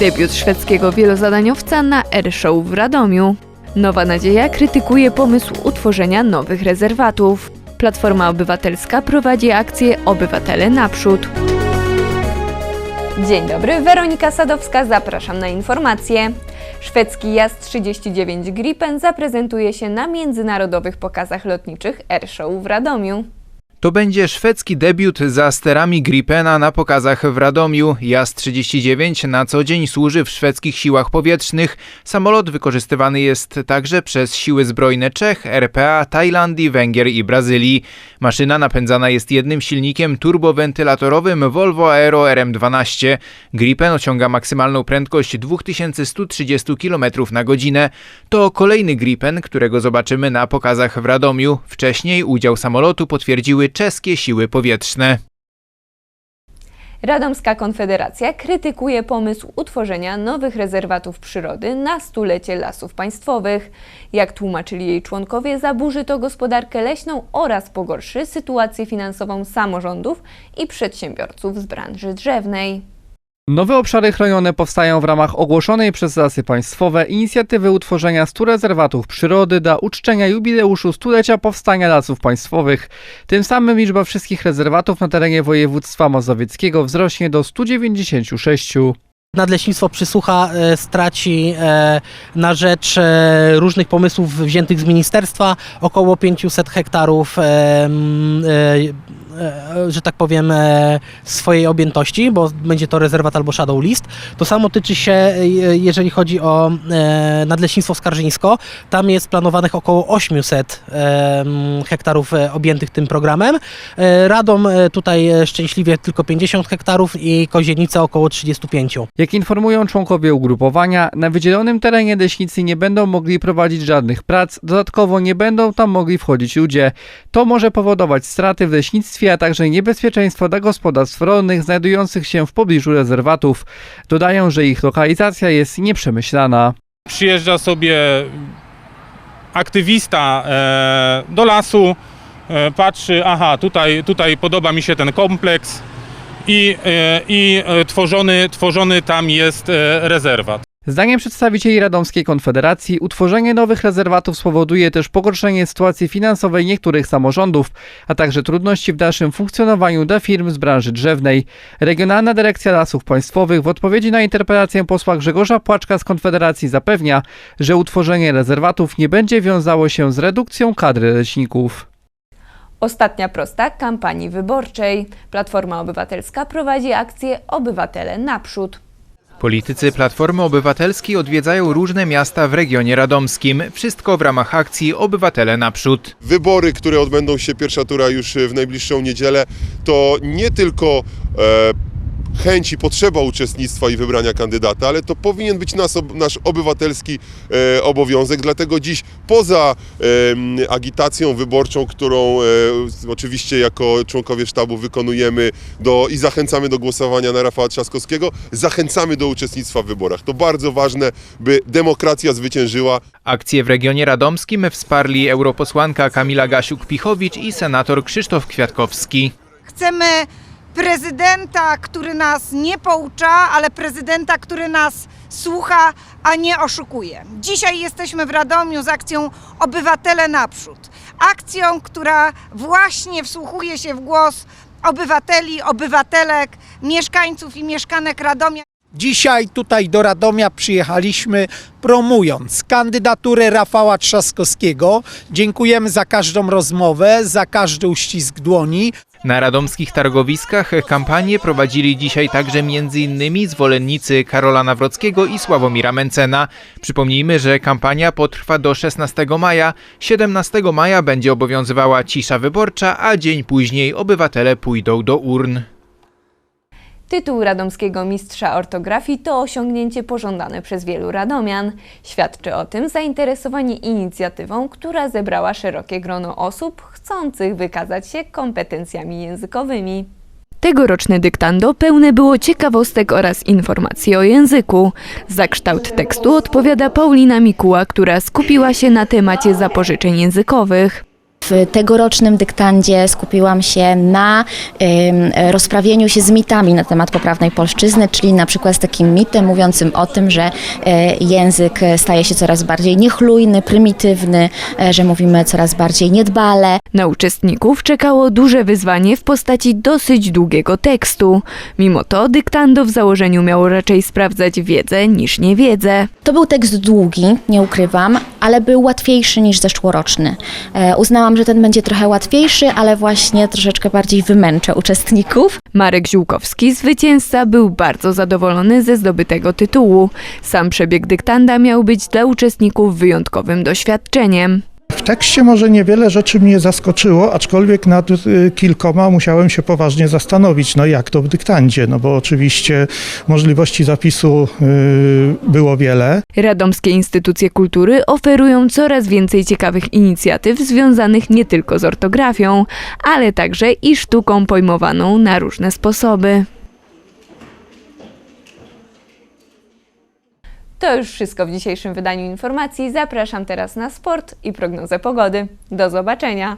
Debiut szwedzkiego wielozadaniowca na Airshow w Radomiu. Nowa Nadzieja krytykuje pomysł utworzenia nowych rezerwatów. Platforma Obywatelska prowadzi akcję Obywatele Naprzód. Dzień dobry, Weronika Sadowska, zapraszam na informacje. Szwedzki JAS-39 Gripen zaprezentuje się na międzynarodowych pokazach lotniczych Airshow w Radomiu. To będzie szwedzki debiut za sterami Gripena na pokazach w Radomiu. JAS-39 na co dzień służy w szwedzkich siłach powietrznych. Samolot wykorzystywany jest także przez siły zbrojne Czech, RPA, Tajlandii, Węgier i Brazylii. Maszyna napędzana jest jednym silnikiem turbowentylatorowym Volvo Aero RM12. Gripen osiąga maksymalną prędkość 2130 km na godzinę. To kolejny Gripen, którego zobaczymy na pokazach w Radomiu. Wcześniej udział samolotu potwierdziły czeskie siły powietrzne. Radomska Konfederacja krytykuje pomysł utworzenia nowych rezerwatów przyrody na stulecie lasów państwowych. Jak tłumaczyli jej członkowie, zaburzy to gospodarkę leśną oraz pogorszy sytuację finansową samorządów i przedsiębiorców z branży drzewnej. Nowe obszary chronione powstają w ramach ogłoszonej przez Lasy Państwowe inicjatywy utworzenia 100 rezerwatów przyrody dla uczczenia jubileuszu stulecia powstania lasów państwowych. Tym samym liczba wszystkich rezerwatów na terenie województwa mazowieckiego wzrośnie do 196. Nadleśnictwo Przysłucha e, straci e, na rzecz e, różnych pomysłów wziętych z ministerstwa około 500 hektarów, że tak powiem, e, swojej objętości, bo będzie to rezerwat albo shadow list. To samo tyczy się, e, jeżeli chodzi o e, Nadleśnictwo Skarżyńsko. Tam jest planowanych około 800 e, m, hektarów e, objętych tym programem. E, Radom e, tutaj e, szczęśliwie tylko 50 hektarów i Kozienica około 35. Jak informują członkowie ugrupowania, na wydzielonym terenie leśnicy nie będą mogli prowadzić żadnych prac, dodatkowo nie będą tam mogli wchodzić ludzie. To może powodować straty w leśnictwie, a także niebezpieczeństwo dla gospodarstw rolnych znajdujących się w pobliżu rezerwatów. Dodają, że ich lokalizacja jest nieprzemyślana. przyjeżdża sobie aktywista e, do lasu, e, patrzy, aha, tutaj, tutaj podoba mi się ten kompleks i, e, i tworzony, tworzony tam jest rezerwat. Zdaniem przedstawicieli Radomskiej Konfederacji, utworzenie nowych rezerwatów spowoduje też pogorszenie sytuacji finansowej niektórych samorządów, a także trudności w dalszym funkcjonowaniu dla firm z branży drzewnej. Regionalna Dyrekcja Lasów Państwowych w odpowiedzi na interpelację posła Grzegorza Płaczka z Konfederacji zapewnia, że utworzenie rezerwatów nie będzie wiązało się z redukcją kadry leśników. Ostatnia prosta kampanii wyborczej. Platforma Obywatelska prowadzi akcję Obywatele Naprzód. Politycy Platformy Obywatelskiej odwiedzają różne miasta w regionie radomskim. Wszystko w ramach akcji Obywatele Naprzód. wybory, które odbędą się pierwsza tura już w najbliższą niedzielę, to nie tylko e, chęć i potrzeba uczestnictwa i wybrania kandydata, ale to powinien być nas, nasz obywatelski e, obowiązek. Dlatego dziś poza em, agitacją wyborczą, którą e, oczywiście jako członkowie sztabu wykonujemy do, i zachęcamy do głosowania na Rafała Trzaskowskiego, zachęcamy do uczestnictwa w wyborach. To bardzo ważne, by demokracja zwyciężyła, Akcję w regionie radomskim wsparli europosłanka Kamila Gasiuk-Pichowicz i senator Krzysztof Kwiatkowski. Chcemy prezydenta, który nas nie poucza, ale prezydenta, który nas słucha, a nie oszukuje. Dzisiaj jesteśmy w Radomiu z akcją Obywatele Naprzód. Akcją, która właśnie wsłuchuje się w głos obywateli, obywatelek, mieszkańców i mieszkanek Radomia. Dzisiaj tutaj do Radomia przyjechaliśmy promując kandydaturę Rafała Trzaskowskiego. Dziękujemy za każdą rozmowę, za każdy uścisk dłoni. Na radomskich targowiskach kampanię prowadzili dzisiaj także m.in. zwolennicy Karola Nawrockiego i Sławomira Mencena. Przypomnijmy, że kampania potrwa do 16 maja. 17 maja będzie obowiązywała cisza wyborcza, a dzień później obywatele pójdą do urn. Tytuł radomskiego mistrza ortografii to osiągnięcie pożądane przez wielu radomian. Świadczy o tym zainteresowanie inicjatywą, która zebrała szerokie grono osób chcących wykazać się kompetencjami językowymi. Tegoroczne dyktando pełne było ciekawostek oraz informacji o języku. Za kształt tekstu odpowiada Paulina Mikuła, która skupiła się na temacie zapożyczeń językowych. W tegorocznym dyktandzie skupiłam się na rozprawieniu się z mitami na temat poprawnej polszczyzny, czyli na przykład z takim mitem mówiącym o tym, że e, język staje się coraz bardziej niechlujny, prymitywny, e, że mówimy coraz bardziej niedbale. Na uczestników czekało duże wyzwanie w postaci dosyć długiego tekstu. Mimo to dyktando w założeniu miało raczej sprawdzać wiedzę niż niewiedzę. To był tekst długi, nie ukrywam, ale był łatwiejszy niż zeszłoroczny. E, że ten będzie trochę łatwiejszy, ale właśnie troszeczkę bardziej wymęczę uczestników. Marek Ziółkowski, zwycięzca, był bardzo zadowolony ze zdobytego tytułu. Sam przebieg dyktanda miał być dla uczestników wyjątkowym doświadczeniem. W tekście może niewiele rzeczy mnie zaskoczyło, aczkolwiek nad y, kilkoma musiałem się poważnie zastanowić, no jak to w dyktandzie, no bo oczywiście możliwości zapisu y, było wiele. Radomskie instytucje kultury oferują coraz więcej ciekawych inicjatyw związanych nie tylko z ortografią, ale także i sztuką pojmowaną na różne sposoby. To już wszystko w dzisiejszym wydaniu informacji. Zapraszam teraz na sport i prognozę pogody. Do zobaczenia!